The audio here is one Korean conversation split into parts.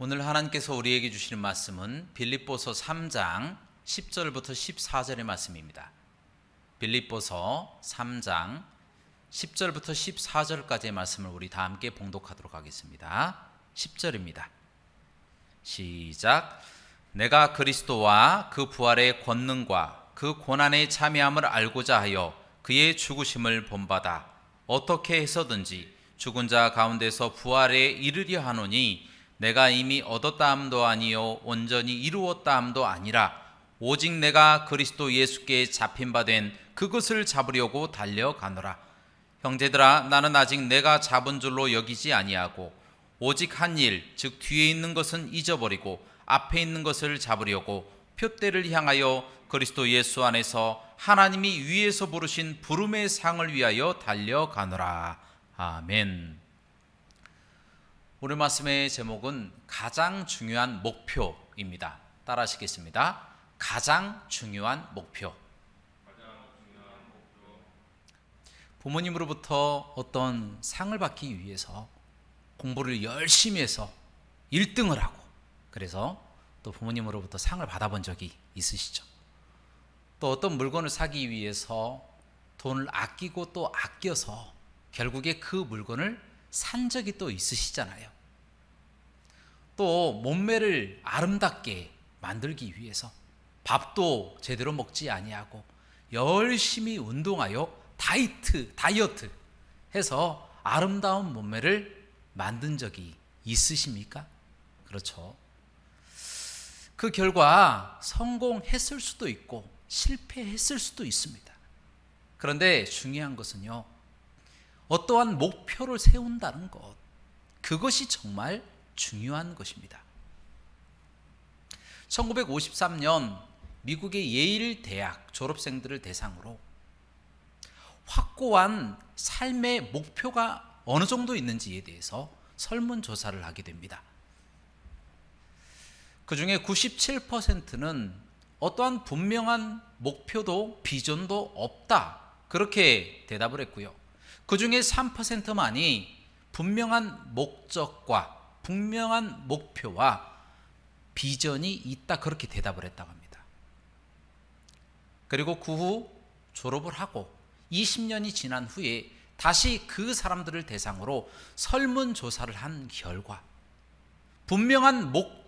오늘 하나님께서 우리에게 주시는 말씀은 빌립보서 3장 10절부터 14절의 말씀입니다. 빌립보서 3장 10절부터 14절까지의 말씀을 우리 다 함께 봉독하도록 하겠습니다. 10절입니다. 시작. 내가 그리스도와 그 부활의 권능과 그 고난의 참여함을 알고자 하여 그의 죽으심을 본받아 어떻게 해서든지 죽은 자 가운데서 부활에 이르려 하노니 내가 이미 얻었다 함도 아니요 온전히 이루었다 함도 아니라 오직 내가 그리스도 예수께 잡힌 바 된 그것을 잡으려고 달려가노라. 형제들아 나는 아직 내가 잡은 줄로 여기지 아니하고 오직 한 일 즉 뒤에 있는 것은 잊어버리고 앞에 있는 것을 잡으려고 표대를 향하여 그리스도 예수 안에서 하나님이 위에서 부르신 부름의 상을 위하여 달려가노라 아멘. 오늘 말씀의 제목은 가장 중요한 목표입니다. 따라 하시겠습니다. 가장 중요한 목표. 부모님으로부터 어떤 상을 받기 위해서 공부를 열심히 해서 1등을 하고 그래서 또 부모님으로부터 상을 받아본 적이 있으시죠. 또 어떤 물건을 사기 위해서 돈을 아끼고 또 아껴서 결국에 그 물건을 산 적이 또 있으시잖아요. 또 몸매를 아름답게 만들기 위해서 밥도 제대로 먹지 아니하고 열심히 운동하여 다이트, 다이어트 해서 아름다운 몸매를 만든 적이 있으십니까? 그렇죠. 그 결과 성공했을 수도 있고 실패했을 수도 있습니다. 그런데 중요한 것은요. 어떠한 목표를 세운다는 것. 그것이 정말 중요한 것입니다. 1953년 미국의 예일 대학 졸업생들을 대상으로 확고한 삶의 목표가 어느 정도 있는지에 대해서 설문조사를 하게 됩니다. 그 중에 97%는 어떠한 분명한 목표도 비전도 없다. 그렇게 대답을 했고요. 그 중에 3%만이 분명한 목적과 분명한 목표와 비전이 있다. 그렇게 대답을 했다고 합니다. 그리고 그 후 졸업을 하고 20년이 지난 후에 다시 그 사람들을 대상으로 설문조사를 한 결과 분명한 목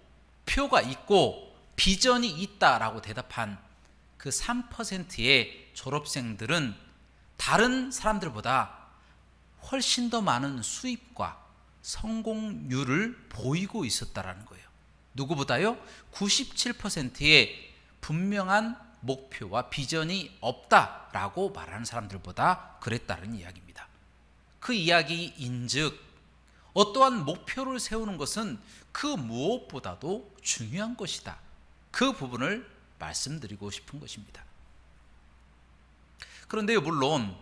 표가 있고 비전이 있다라고 대답한 그 3%의 졸업생들은 다른 사람들보다 훨씬 더 많은 수입과 성공률을 보이고 있었다라는 거예요. 누구보다요? 97%의 분명한 목표와 비전이 없다라고 말하는 사람들보다 그랬다는 이야기입니다. 그 이야기인즉 어떠한 목표를 세우는 것은 그 무엇보다도 중요한 것이다. 그 부분을 말씀드리고 싶은 것입니다. 그런데 물론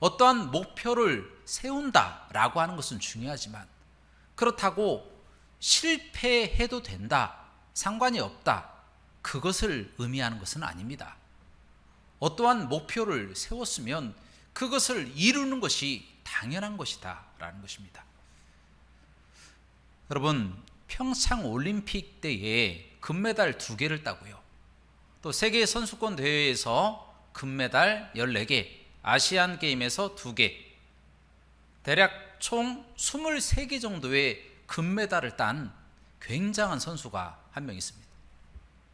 어떠한 목표를 세운다라고 하는 것은 중요하지만 그렇다고 실패해도 된다. 상관이 없다. 그것을 의미하는 것은 아닙니다. 어떠한 목표를 세웠으면 그것을 이루는 것이 당연한 것이다. 라는 것입니다. 여러분, 평창 올림픽 때에 금메달 두 개를 따고요. 또 세계 선수권 대회에서 금메달 14개, 아시안 게임에서 2개, 대략 총 23개 정도의 금메달을 딴 굉장한 선수가 한 명 있습니다.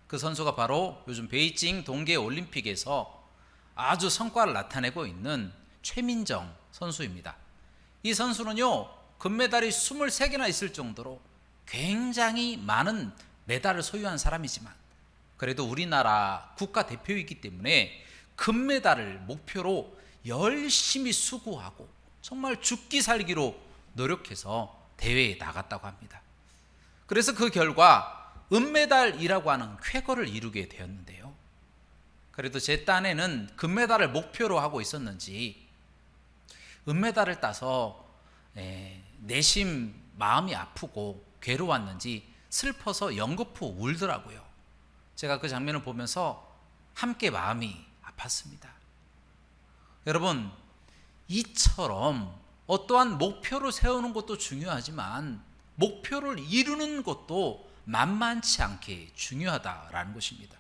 그 선수가 바로 요즘 베이징 동계 올림픽에서 아주 성과를 나타내고 있는 최민정 선수입니다. 이 선수는요, 금메달이 23개나 있을 정도로 굉장히 많은 메달을 소유한 사람이지만 그래도 우리나라 국가 대표이기 때문에 금메달을 목표로 열심히 수고하고 정말 죽기 살기로 노력해서 대회에 나갔다고 합니다. 그래서 그 결과 은메달이라고 하는 쾌거를 이루게 되었는데요. 그래도 제 딴에는 금메달을 목표로 하고 있었는지 은메달을 따서 에, 내심 마음이 아프고 괴로웠는지 슬퍼서 연거푸 울더라고요. 제가 그 장면을 보면서 함께 마음이 아팠습니다. 여러분, 이처럼 어떠한 목표를 세우는 것도 중요하지만 목표를 이루는 것도 만만치 않게 중요하다라는 것입니다.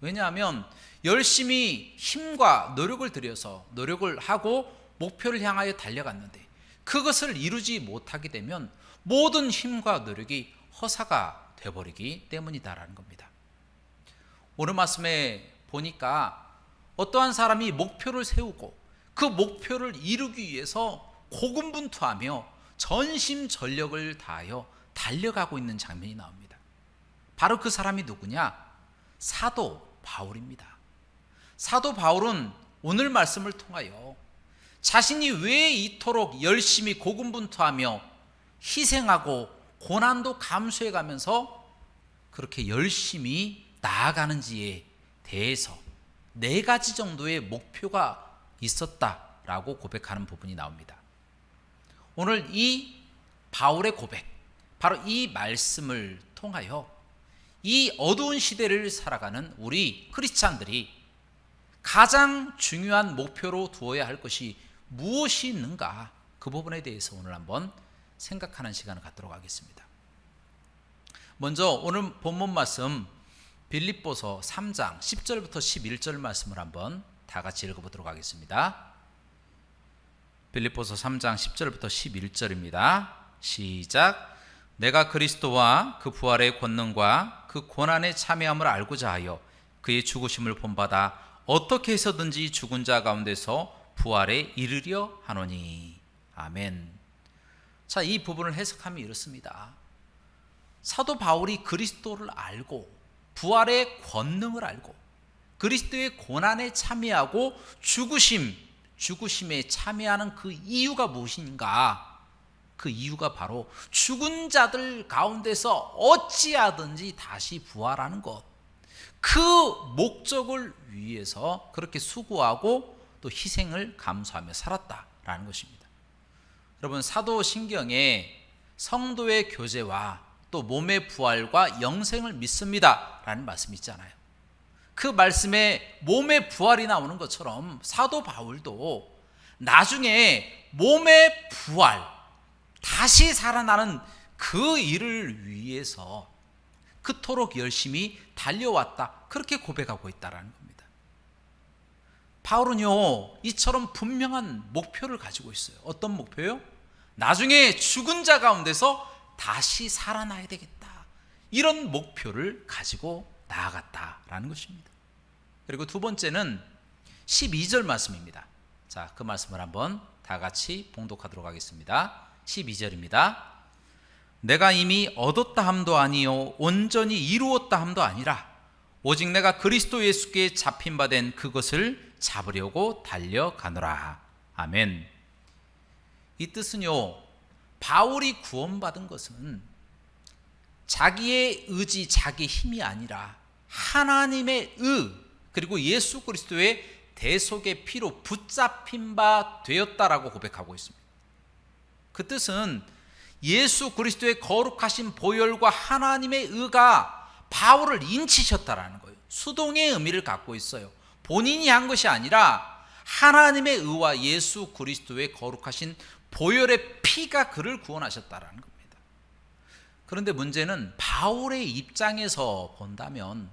왜냐하면 열심히 힘과 노력을 들여서 노력을 하고 목표를 향하여 달려갔는데 그것을 이루지 못하게 되면 모든 힘과 노력이 허사가 되어버리기 때문이다라는 겁니다. 오늘 말씀에 보니까 어떠한 사람이 목표를 세우고 그 목표를 이루기 위해서 고군분투하며 전심전력을 다하여 달려가고 있는 장면이 나옵니다. 바로 그 사람이 누구냐? 사도 바울입니다. 사도 바울은 오늘 말씀을 통하여 자신이 왜 이토록 열심히 고군분투하며 희생하고 고난도 감수해 가면서 그렇게 열심히 나아가는지에 대해서 네 가지 정도의 목표가 있었다라고 고백하는 부분이 나옵니다. 오늘 이 바울의 고백, 바로 이 말씀을 통하여 이 어두운 시대를 살아가는 우리 크리스찬들이 가장 중요한 목표로 두어야 할 것이 무엇이 있는가 그 부분에 대해서 오늘 한번 생각하는 시간을 갖도록 하겠습니다. 먼저 오늘 본문 말씀 빌립보서 3장 10절부터 11절 말씀을 한번 다 같이 읽어보도록 하겠습니다. 빌립보서 3장 10절부터 11절입니다. 시작. 내가 그리스도와 그 부활의 권능과 그 고난의 참여함을 알고자 하여 그의 죽으심을 본받아 어떻게 해서든지 죽은 자 가운데서 부활에 이르려 하노니. 아멘. 자, 이 부분을 해석하면 이렇습니다. 사도 바울이 그리스도를 알고 부활의 권능을 알고 그리스도의 고난에 참여하고 죽으심, 죽으심에 참여하는 그 이유가 무엇인가? 그 이유가 바로 죽은 자들 가운데서 어찌하든지 다시 부활하는 것. 그 목적을 위해서 그렇게 수고하고 또 희생을 감수하며 살았다라는 것입니다. 여러분 사도 신경에 성도의 교제와 또 몸의 부활과 영생을 믿습니다라는 말씀이 있잖아요. 그 말씀에 몸의 부활이 나오는 것처럼 사도 바울도 나중에 몸의 부활, 다시 살아나는 그 일을 위해서 그토록 열심히 달려왔다. 그렇게 고백하고 있다라는 겁니다. 바울은요, 이처럼 분명한 목표를 가지고 있어요. 어떤 목표요? 나중에 죽은 자 가운데서 다시 살아나야 되겠다. 이런 목표를 가지고 나아갔다라는 것입니다. 그리고 두 번째는 12절 말씀입니다. 자, 그 말씀을 한번 다 같이 봉독하도록 하겠습니다. 12절입니다. 내가 이미 얻었다 함도 아니요 온전히 이루었다 함도 아니라 오직 내가 그리스도 예수께 잡힌 바 된 그것을 잡으려고 달려가노라. 아멘. 이 뜻은요. 바울이 구원받은 것은 자기의 의지, 자기 힘이 아니라 하나님의 의 그리고 예수 그리스도의 대속의 피로 붙잡힌 바 되었다라고 고백하고 있습니다. 그 뜻은 예수 그리스도의 거룩하신 보혈과 하나님의 의가 바울을 인치셨다라는 거예요. 수동의 의미를 갖고 있어요. 본인이 한 것이 아니라 하나님의 의와 예수 그리스도의 거룩하신 보혈의 피가 그를 구원하셨다라는 겁니다. 그런데 문제는 바울의 입장에서 본다면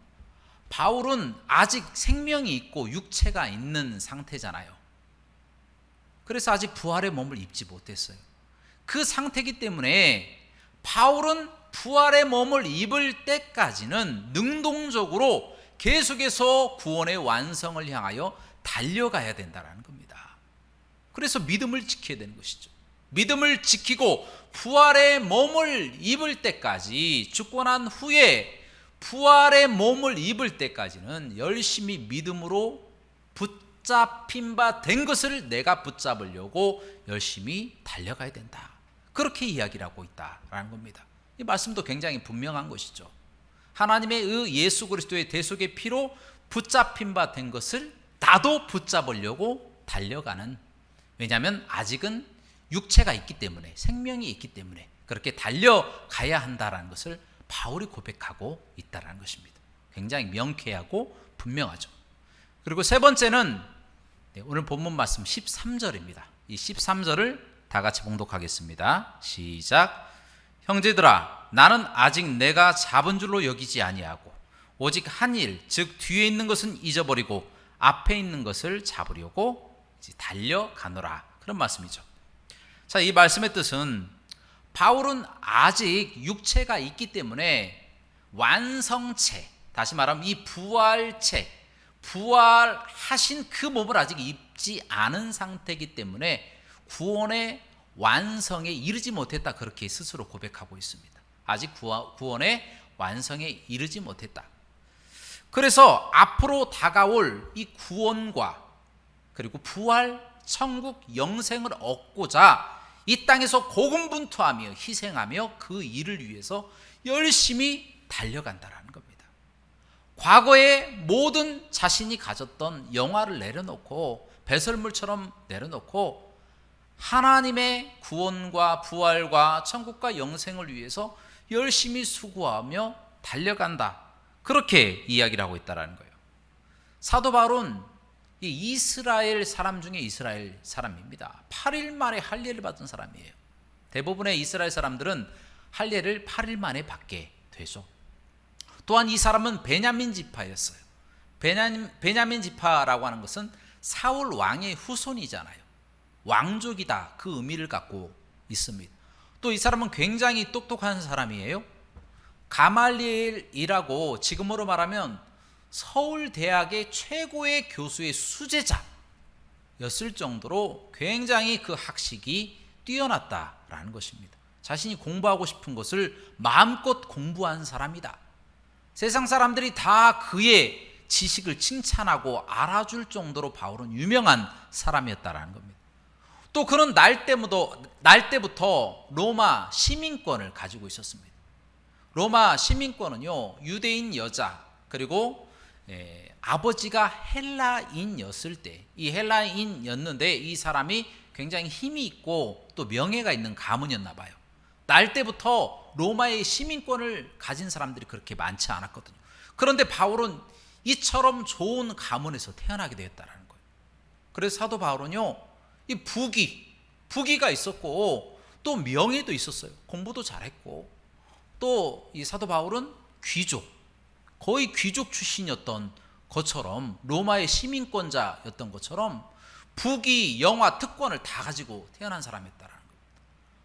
바울은 아직 생명이 있고 육체가 있는 상태잖아요. 그래서 아직 부활의 몸을 입지 못했어요. 그 상태이기 때문에 바울은 부활의 몸을 입을 때까지는 능동적으로 계속해서 구원의 완성을 향하여 달려가야 된다는 겁니다. 그래서 믿음을 지켜야 되는 것이죠. 믿음을 지키고 부활의 몸을 입을 때까지 죽고 난 후에 부활의 몸을 입을 때까지는 열심히 믿음으로 붙잡힌 바 된 것을 내가 붙잡으려고 열심히 달려가야 된다. 그렇게 이야기를 하고 있다라는 겁니다. 이 말씀도 굉장히 분명한 것이죠. 하나님의 의 예수 그리스도의 대속의 피로 붙잡힌 바 된 것을 나도 붙잡으려고 달려가는 왜냐하면 아직은 육체가 있기 때문에 생명이 있기 때문에 그렇게 달려가야 한다라는 것을 바울이 고백하고 있다라는 것입니다. 굉장히 명쾌하고 분명하죠. 그리고 세 번째는 네, 오늘 본문 말씀 13절입니다. 이 13절을 다 같이 봉독하겠습니다. 시작. 형제들아 나는 아직 내가 잡은 줄로 여기지 아니하고 오직 한 일 즉 뒤에 있는 것은 잊어버리고 앞에 있는 것을 잡으려고 달려가노라. 그런 말씀이죠. 자, 이 말씀의 뜻은 바울은 아직 육체가 있기 때문에 완성체, 다시 말하면 이 부활체, 부활하신 그 몸을 아직 입지 않은 상태이기 때문에 구원의 완성에 이르지 못했다. 그렇게 스스로 고백하고 있습니다. 아직 구원의 완성에 이르지 못했다. 그래서 앞으로 다가올 이 구원과 그리고 부활, 천국, 영생을 얻고자 이 땅에서 고군분투하며 희생하며 그 일을 위해서 열심히 달려간다라는 겁니다. 과거에 모든 자신이 가졌던 영화를 내려놓고 배설물처럼 내려놓고 하나님의 구원과 부활과 천국과 영생을 위해서 열심히 수고하며 달려간다. 그렇게 이야기를 하고 있다라는 거예요. 사도 바울은 이 이스라엘 사람 중에 이스라엘 사람입니다. 8일 만에 할례를 받은 사람이에요. 대부분의 이스라엘 사람들은 할례를 8일 만에 받게 되죠. 또한 이 사람은 베냐민 지파였어요. 베냐민, 베냐민 지파라고 하는 것은 사울 왕의 후손이잖아요. 왕족이다 그 의미를 갖고 있습니다. 또 이 사람은 굉장히 똑똑한 사람이에요. 가말리엘이라고 지금으로 말하면 서울 대학의 최고의 교수의 수제자였을 정도로 굉장히 그 학식이 뛰어났다라는 것입니다. 자신이 공부하고 싶은 것을 마음껏 공부한 사람이다. 세상 사람들이 다 그의 지식을 칭찬하고 알아줄 정도로 바울은 유명한 사람이었다라는 겁니다. 또 그는 날 때부터, 날 때부터 로마 시민권을 가지고 있었습니다. 로마 시민권은요, 유대인 여자, 그리고 예, 아버지가 헬라인이었을 때, 이 헬라인이었는데 이 사람이 굉장히 힘이 있고 또 명예가 있는 가문이었나 봐요. 날 때부터 로마의 시민권을 가진 사람들이 그렇게 많지 않았거든요. 그런데 바울은 이처럼 좋은 가문에서 태어나게 되었다라는 거예요. 그래서 사도 바울은요, 이 부기, 부기가 있었고 또 명예도 있었어요. 공부도 잘했고 또 이 사도 바울은 귀족, 거의 귀족 출신이었던 것처럼 로마의 시민권자였던 것처럼 부기, 영화, 특권을 다 가지고 태어난 사람이었다라는 거예요.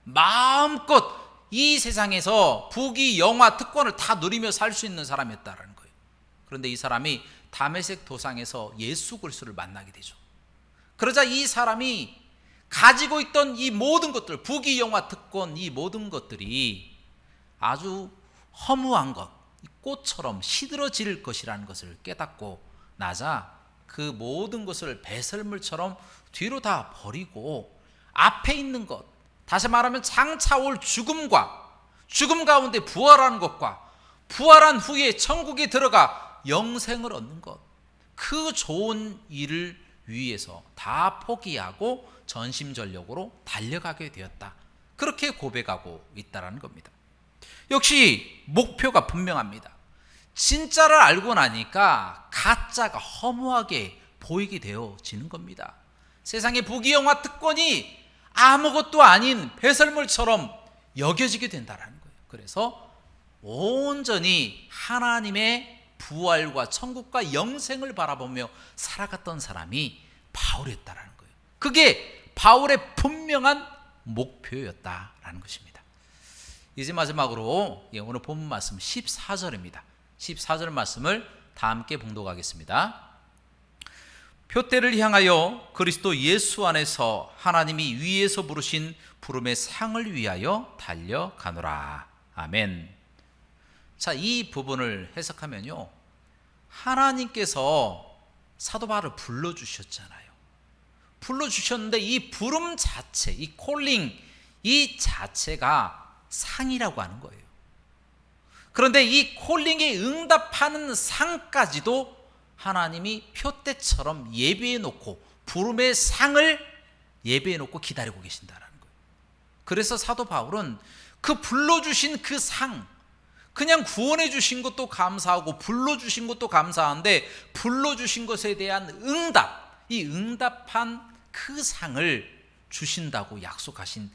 마음껏 이 세상에서 부기, 영화, 특권을 다 누리며 살 수 있는 사람이었다라는 거예요. 그런데 이 사람이 다메섹 도상에서 예수 그리스도를 만나게 되죠. 그러자 이 사람이 가지고 있던 이 모든 것들, 부기, 영화, 특권, 이 모든 것들이 아주 허무한 것, 꽃처럼 시들어질 것이라는 것을 깨닫고 나자 그 모든 것을 배설물처럼 뒤로 다 버리고 앞에 있는 것, 다시 말하면 장차 올 죽음과 죽음 가운데 부활하는 것과 부활한 후에 천국에 들어가 영생을 얻는 것, 그 좋은 일을 위해서 다 포기하고 전심전력으로 달려가게 되었다. 그렇게 고백하고 있다라는 겁니다. 역시 목표가 분명합니다. 진짜를 알고 나니까 가짜가 허무하게 보이게 되어지는 겁니다. 세상의 부귀영화 특권이 아무것도 아닌 배설물처럼 여겨지게 된다는 거예요. 그래서 온전히 하나님의 부활과 천국과 영생을 바라보며 살아갔던 사람이 바울이었다라는 거예요. 그게 바울의 분명한 목표였다라는 것입니다. 이제 마지막으로 예, 오늘 본문 말씀 14절입니다. 14절 말씀을 다 함께 봉독하겠습니다. 표대를 향하여 그리스도 예수 안에서 하나님이 위에서 부르신 부름의 상을 위하여 달려가노라. 아멘. 자, 이 부분을 해석하면요. 하나님께서 사도 바울을 불러 주셨잖아요. 불러 주셨는데 이 부름 자체, 이 콜링 이 자체가 상이라고 하는 거예요. 그런데 이 콜링에 응답하는 상까지도 하나님이 표대처럼 예비해 놓고 부름의 상을 예비해 놓고 기다리고 계신다라는 거예요. 그래서 사도 바울은 그 불러 주신 그 상, 그냥 구원해 주신 것도 감사하고 불러 주신 것도 감사한데 불러 주신 것에 대한 응답, 이 응답한 그 상을 주신다고 약속하신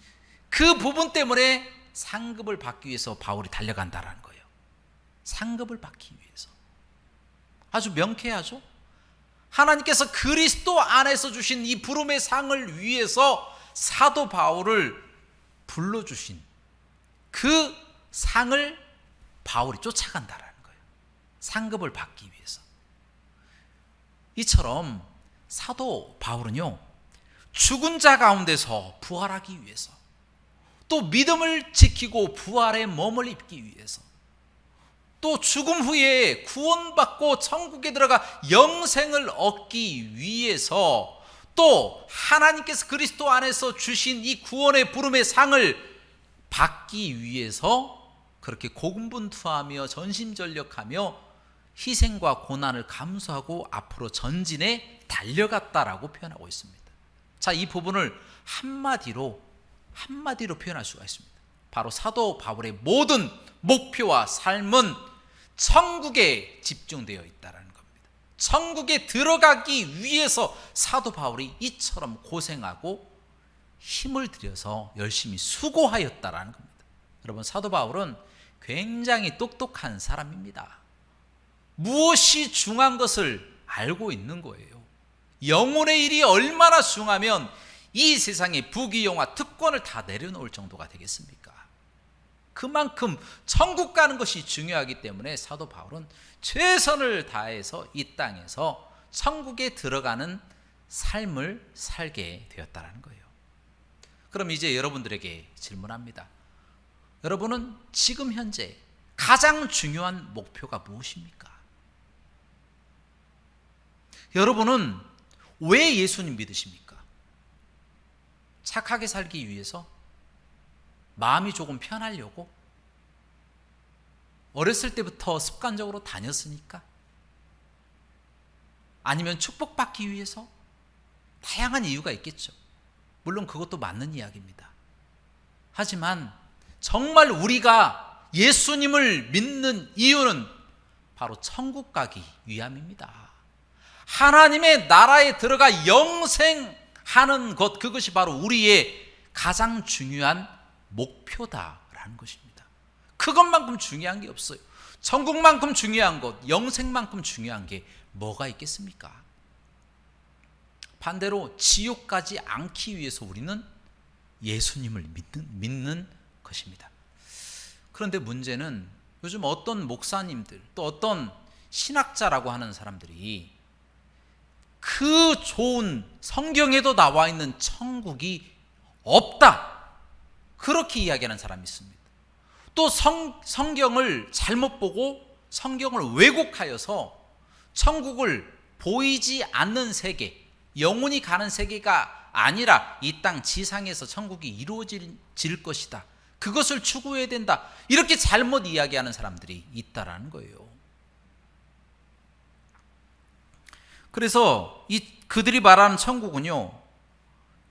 그 부분 때문에 상급을 받기 위해서 바울이 달려간다라는 거예요. 상급을 받기 위해서. 아주 명쾌하죠? 하나님께서 그리스도 안에서 주신 이 부름의 상을 위해서 사도 바울을 불러주신 그 상을 바울이 쫓아간다라는 거예요. 상급을 받기 위해서. 이처럼 사도 바울은요, 죽은 자 가운데서 부활하기 위해서, 또 믿음을 지키고 부활의 몸을 입기 위해서, 또 죽음 후에 구원받고 천국에 들어가 영생을 얻기 위해서, 또 하나님께서 그리스도 안에서 주신 이 구원의 부름의 상을 받기 위해서 그렇게 고군분투하며 전심전력하며 희생과 고난을 감수하고 앞으로 전진에 달려갔다라고 표현하고 있습니다. 자, 이 부분을 한마디로 한마디로 표현할 수가 있습니다. 바로 사도 바울의 모든 목표와 삶은 천국에 집중되어 있다라는 겁니다. 천국에 들어가기 위해서 사도 바울이 이처럼 고생하고 힘을 들여서 열심히 수고하였다라는 겁니다. 여러분 사도 바울은 굉장히 똑똑한 사람입니다. 무엇이 중요한 것을 알고 있는 거예요. 영혼의 일이 얼마나 중하면 이 세상에 부귀영화 특권을 다 내려놓을 정도가 되겠습니까? 그만큼 천국 가는 것이 중요하기 때문에 사도 바울은 최선을 다해서 이 땅에서 천국에 들어가는 삶을 살게 되었다는 거예요. 그럼 이제 여러분들에게 질문합니다. 여러분은 지금 현재 가장 중요한 목표가 무엇입니까? 여러분은 왜 예수님 믿으십니까? 착하게 살기 위해서? 마음이 조금 편하려고? 어렸을 때부터 습관적으로 다녔으니까? 아니면 축복받기 위해서? 다양한 이유가 있겠죠. 물론 그것도 맞는 이야기입니다. 하지만 정말 우리가 예수님을 믿는 이유는 바로 천국 가기 위함입니다. 하나님의 나라에 들어가 영생하는 것, 그것이 바로 우리의 가장 중요한 목표다라는 것입니다. 그것만큼 중요한 게 없어요. 천국만큼 중요한 것, 영생만큼 중요한 게 뭐가 있겠습니까? 반대로 지옥 가지 않기 위해서 우리는 예수님을 믿는, 믿는 것입니다. 그런데 문제는 요즘 어떤 목사님들 또 어떤 신학자라고 하는 사람들이 그 좋은 성경에도 나와 있는 천국이 없다. 그렇게 이야기하는 사람이 있습니다. 또 성, 성경을 잘못 보고 성경을 왜곡하여서 천국을 보이지 않는 세계, 영혼이 가는 세계가 아니라 이 땅 지상에서 천국이 이루어질 것이다. 그것을 추구해야 된다. 이렇게 잘못 이야기하는 사람들이 있다라는 거예요. 그래서 이 그들이 말하는 천국은요.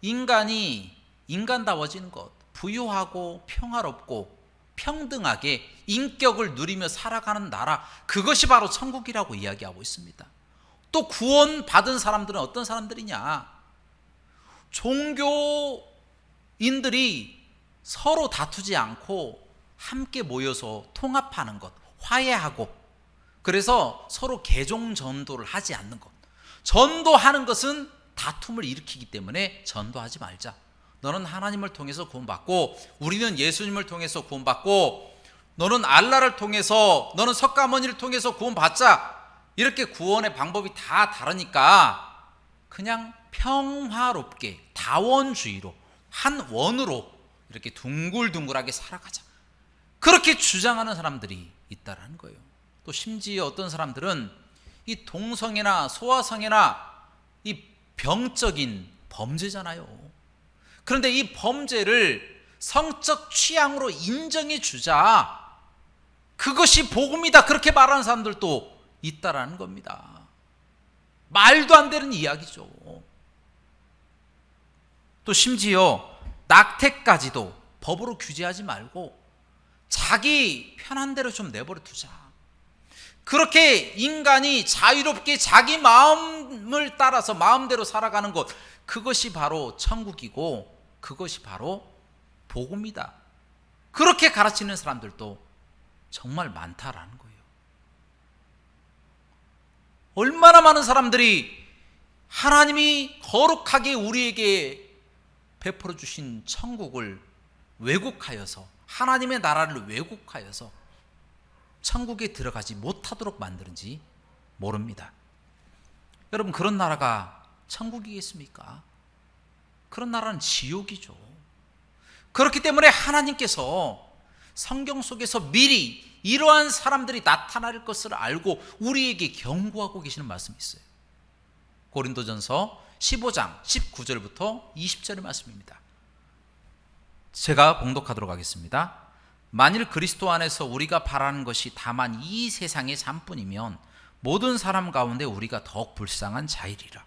인간이 인간다워지는 것, 부유하고 평화롭고 평등하게 인격을 누리며 살아가는 나라, 그것이 바로 천국이라고 이야기하고 있습니다. 또 구원받은 사람들은 어떤 사람들이냐? 종교인들이 서로 다투지 않고 함께 모여서 통합하는 것, 화해하고 그래서 서로 개종 전도를 하지 않는 것. 전도하는 것은 다툼을 일으키기 때문에 전도하지 말자. 너는 하나님을 통해서 구원받고 우리는 예수님을 통해서 구원받고 너는 알라를 통해서 너는 석가모니를 통해서 구원받자. 이렇게 구원의 방법이 다 다르니까 그냥 평화롭게 다원주의로 한 원으로 이렇게 둥글둥글하게 살아가자. 그렇게 주장하는 사람들이 있다라는 거예요. 또 심지어 어떤 사람들은 이 동성애나 소아성애나 이 병적인 범죄잖아요. 그런데 이 범죄를 성적 취향으로 인정해 주자. 그것이 복음이다. 그렇게 말하는 사람들도 있다라는 겁니다. 말도 안 되는 이야기죠. 또 심지어 낙태까지도 법으로 규제하지 말고 자기 편한 대로 좀 내버려 두자. 그렇게 인간이 자유롭게 자기 마음을 따라서 마음대로 살아가는 것, 그것이 바로 천국이고 그것이 바로 복음이다. 그렇게 가르치는 사람들도 정말 많다라는 거예요. 얼마나 많은 사람들이 하나님이 거룩하게 우리에게 베풀어 주신 천국을 왜곡하여서 하나님의 나라를 왜곡하여서 천국에 들어가지 못하도록 만드는지 모릅니다. 여러분 그런 나라가 천국이겠습니까? 그런 나라는 지옥이죠. 그렇기 때문에 하나님께서 성경 속에서 미리 이러한 사람들이 나타날 것을 알고 우리에게 경고하고 계시는 말씀이 있어요. 고린도전서 15장 19절부터 20절의 말씀입니다. 제가 봉독하도록 하겠습니다. 만일 그리스도 안에서 우리가 바라는 것이 다만 이 세상의 삶뿐이면 모든 사람 가운데 우리가 더욱 불쌍한 자이리라.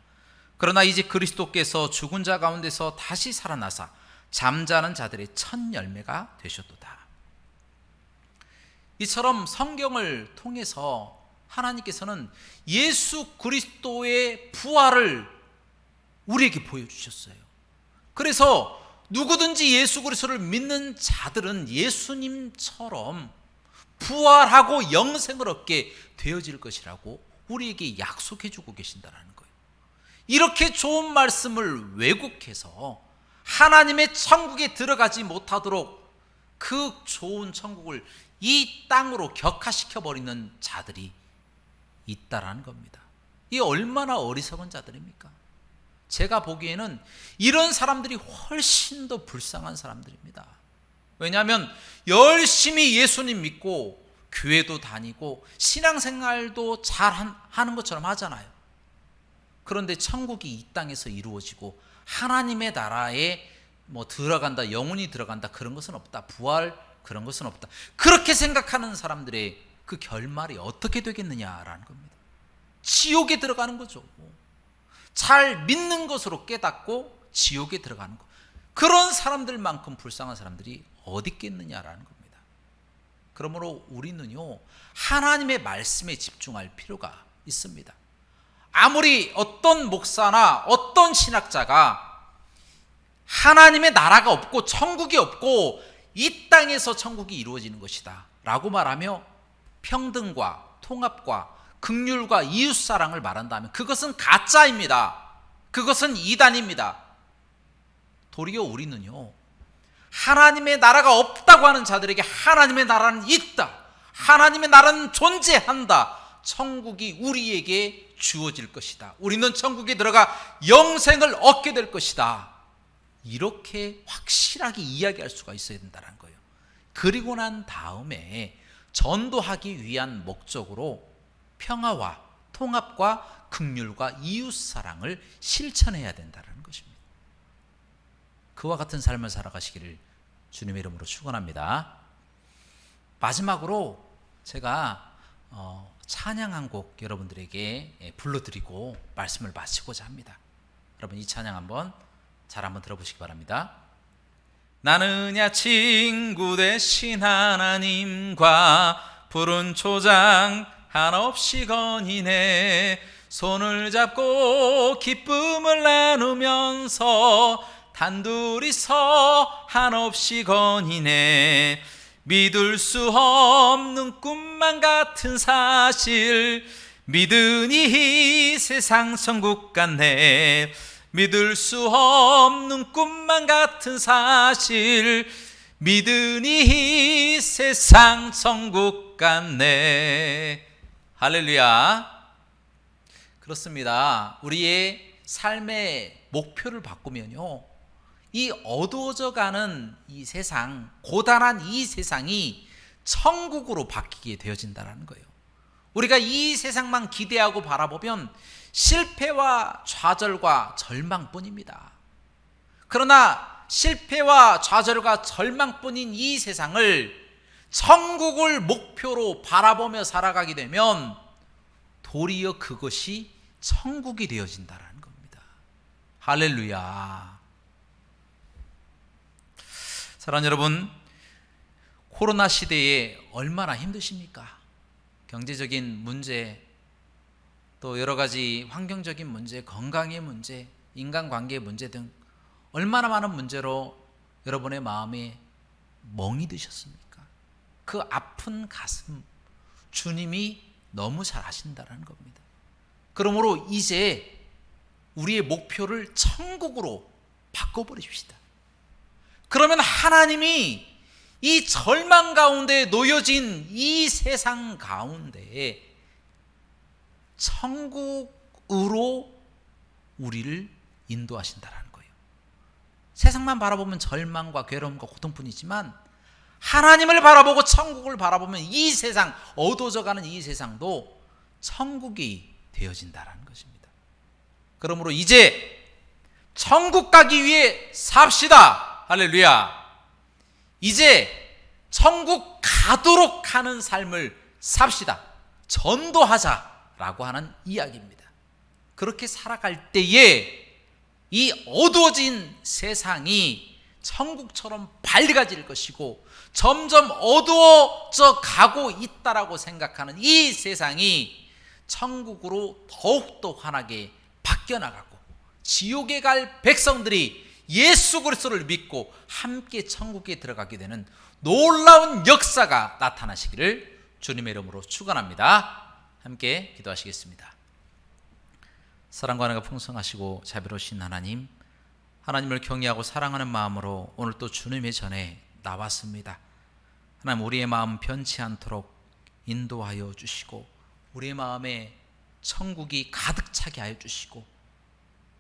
그러나 이제 그리스도께서 죽은 자 가운데서 다시 살아나사 잠자는 자들의 첫 열매가 되셨도다. 이처럼 성경을 통해서 하나님께서는 예수 그리스도의 부활을 우리에게 보여주셨어요. 그래서 누구든지 예수 그리스도를 믿는 자들은 예수님처럼 부활하고 영생을 얻게 되어질 것이라고 우리에게 약속해 주고 계신다는 거예요. 이렇게 좋은 말씀을 왜곡해서 하나님의 천국에 들어가지 못하도록 그 좋은 천국을 이 땅으로 격화시켜 버리는 자들이 있다라는 겁니다. 이 얼마나 어리석은 자들입니까? 제가 보기에는 이런 사람들이 훨씬 더 불쌍한 사람들입니다. 왜냐하면 열심히 예수님 믿고 교회도 다니고 신앙생활도 잘 하는 것처럼 하잖아요. 그런데 천국이 이 땅에서 이루어지고 하나님의 나라에 뭐 들어간다, 영혼이 들어간다 그런 것은 없다. 부활 그런 것은 없다. 그렇게 생각하는 사람들의 그 결말이 어떻게 되겠느냐라는 겁니다. 지옥에 들어가는 거죠. 잘 믿는 것으로 깨닫고 지옥에 들어가는 것. 그런 사람들만큼 불쌍한 사람들이 어디 있겠느냐라는 겁니다. 그러므로 우리는요, 하나님의 말씀에 집중할 필요가 있습니다. 아무리 어떤 목사나 어떤 신학자가 하나님의 나라가 없고 천국이 없고 이 땅에서 천국이 이루어지는 것이다. 라고 말하며 평등과 통합과 극률과 이웃 사랑을 말한다면 그것은 가짜입니다. 그것은 이단입니다. 도리어 우리는요. 하나님의 나라가 없다고 하는 자들에게 하나님의 나라는 있다. 하나님의 나라는 존재한다. 천국이 우리에게 주어질 것이다. 우리는 천국에 들어가 영생을 얻게 될 것이다. 이렇게 확실하게 이야기할 수가 있어야 된다는 거예요. 그리고 난 다음에 전도하기 위한 목적으로 평화와 통합과 극률과 이웃 사랑을 실천해야 된다는 것입니다. 그와 같은 삶을 살아가시기를 주님의 이름으로 축원합니다. 마지막으로 제가 어, 찬양 한 곡 여러분들에게 예, 불러드리고 말씀을 마치고자 합니다. 여러분 이 찬양 한번 잘 한번 들어보시기 바랍니다. 나는 야 친구 대신 하나님과 푸른 초장 한없이 거니네. 손을 잡고 기쁨을 나누면서 단둘이서 한없이 거니네. 믿을 수 없는 꿈만 같은 사실. 믿으니 세상 천국 같네. 믿을 수 없는 꿈만 같은 사실. 믿으니 세상 천국 같네 할렐루야. 그렇습니다. 우리의 삶의 목표를 바꾸면요 이 어두워져 가는 이 세상 고단한 이 세상이 천국으로 바뀌게 되어진다는 거예요. 우리가 이 세상만 기대하고 바라보면 실패와 좌절과 절망뿐입니다. 그러나 실패와 좌절과 절망뿐인 이 세상을 천국을 목표로 바라보며 살아가게 되면 도리어 그것이 천국이 되어진다는 겁니다. 할렐루야. 사랑하는 여러분, 코로나 시대에 얼마나 힘드십니까? 경제적인 문제, 또 여러 가지 환경적인 문제, 건강의 문제, 인간관계의 문제 등 얼마나 많은 문제로 여러분의 마음에 멍이 드셨습니까? 그 아픈 가슴 주님이 너무 잘 아신다라는 겁니다. 그러므로 이제 우리의 목표를 천국으로 바꿔버리십시다. 그러면 하나님이 이 절망 가운데 놓여진 이 세상 가운데 천국으로 우리를 인도하신다라는 거예요. 세상만 바라보면 절망과 괴로움과 고통뿐이지만 하나님을 바라보고 천국을 바라보면 이 세상 어두워져 가는 이 세상도 천국이 되어진다라는 것입니다. 그러므로 이제 천국 가기 위해 삽시다. 할렐루야. 이제 천국 가도록 하는 삶을 삽시다. 전도하자라고 하는 이야기입니다. 그렇게 살아갈 때에 이 어두워진 세상이 천국처럼 밝아질 것이고 점점 어두워져 가고 있다라고 생각하는 이 세상이 천국으로 더욱더 환하게 바뀌어 나가고 지옥에 갈 백성들이 예수 그리스도를 믿고 함께 천국에 들어가게 되는 놀라운 역사가 나타나시기를 주님의 이름으로 축원합니다. 함께 기도하시겠습니다. 사랑과 은혜가 풍성하시고 자비로우신 하나님, 하나님을 경외하고 사랑하는 마음으로 오늘 또 주님의 전에 나왔습니다. 하나님 우리의 마음 변치 않도록 인도하여 주시고 우리의 마음에 천국이 가득 차게 하여 주시고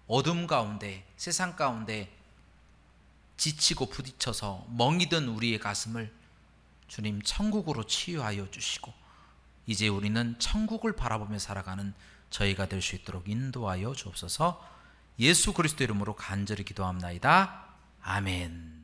어둠 가운데 세상 가운데 지치고 부딪혀서 멍이 든 우리의 가슴을 주님 천국으로 치유하여 주시고 이제 우리는 천국을 바라보며 살아가는 저희가 될 수 있도록 인도하여 주옵소서 예수 그리스도 이름으로 간절히 기도합나이다. 아멘.